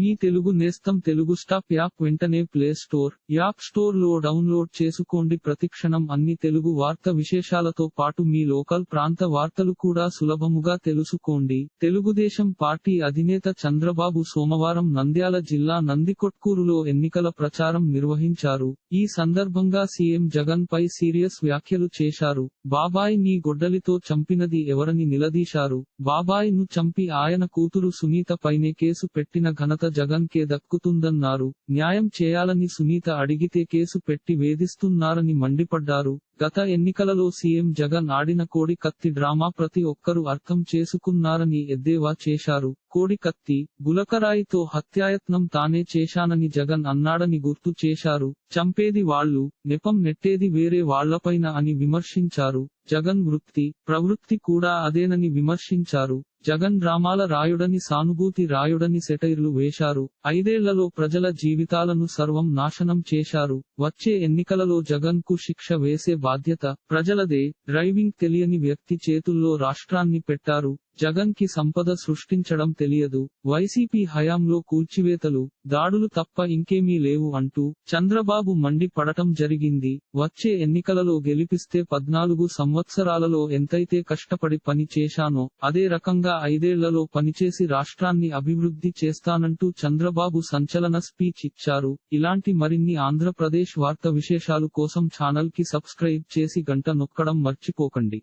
మీ తెలుగు నేస్తం Telugu stop app వెంటనే play store app స్టోర్లో డౌన్లోడ్ చేసుకోండి. ప్రతిక్షణం అన్ని తెలుగు వార్త విశేషాలతో పాటు మీ లోకల్ ప్రాంత వార్తలు కూడా సులభముగా తెలుసుకోండి. తెలుగుదేశం పార్టీ అధినేత చంద్రబాబు సోమవారం నంద్యాల జిల్లా నందికొట్కూరులో ఎన్నికల ప్రచారం నిర్వహించారు. ఈ సందర్భంగా సీఎం జగన్ పై సీరియస్ వ్యాఖ్యలు చేశారు. బాబాయ్ నీ గొడ్డలితో చంపినది ఎవరని నిలదీశారు. బాబాయ్ను చంపి ఆయన కూతురు సునీత పైనే కేసు పెట్టిన ఘనత జగన్ కే దక్కుతుందన్నారు. న్యాయం చేయాలని సునీత అడిగితే కేసు పెట్టి వేధిస్తున్నారని మండిపడ్డారు. గత ఎన్నికలలో సీఎం జగన్ ఆడిన కోడి కత్తి డ్రామా ప్రతి ఒక్కరూ అర్థం చేసుకున్నారని ఎద్దేవా చేశారు. కోడి కత్తి గులకరాయితో హత్యాయత్నం తానే చేశానని జగన్ అన్నాడని గుర్తు చేశారు. చంపేది వాళ్ళు నెపం నెట్టేది వేరే వాళ్ళపైన అని విమర్శించారు. జగన్ వృత్తి ప్రవృత్తి కూడా అదేనని విమర్శించారు. జగన్ డ్రామాల రాయుడని సానుభూతి రాయుడని సెటైర్లు వేశారు. ఐదేళ్ళలో ప్రజల జీవితాలను సర్వం నాశనం చేశారు. వచ్చే ఎన్నికలలో జగన్కు శిక్ష వేసే బాధ్యత ప్రజలదే. డ్రైవింగ్ తెలియని వ్యక్తి చేతుల్లో రాష్ట్రాన్ని పెట్టారు. జగన్కి సంపద సృష్టించడం తెలియదు. వైసీపీ హయాంలో కూల్చివేతలు దాడులు తప్ప ఇంకేమీ లేవు అంటూ చంద్రబాబు మండి పడటం జరిగింది. వచ్చే ఎన్నికలలో గెలిపిస్తే పద్నాలుగు సంవత్సరాలలో ఎంతైతే కష్టపడి పని చేశానో అదే రకంగా ఐదేళ్ళలో పనిచేసి రాష్ట్రాన్ని అభివృద్ధి చేస్తానంటూ చంద్రబాబు సంచలన స్పీచ్ ఇచ్చారు. ఇలాంటి మరిన్ని ఆంధ్రప్రదేశ్ వార్త విశేషాలు కోసం ఛానల్కి సబ్స్క్రైబ్ చేసి గంట నొక్కడం మర్చిపోకండి.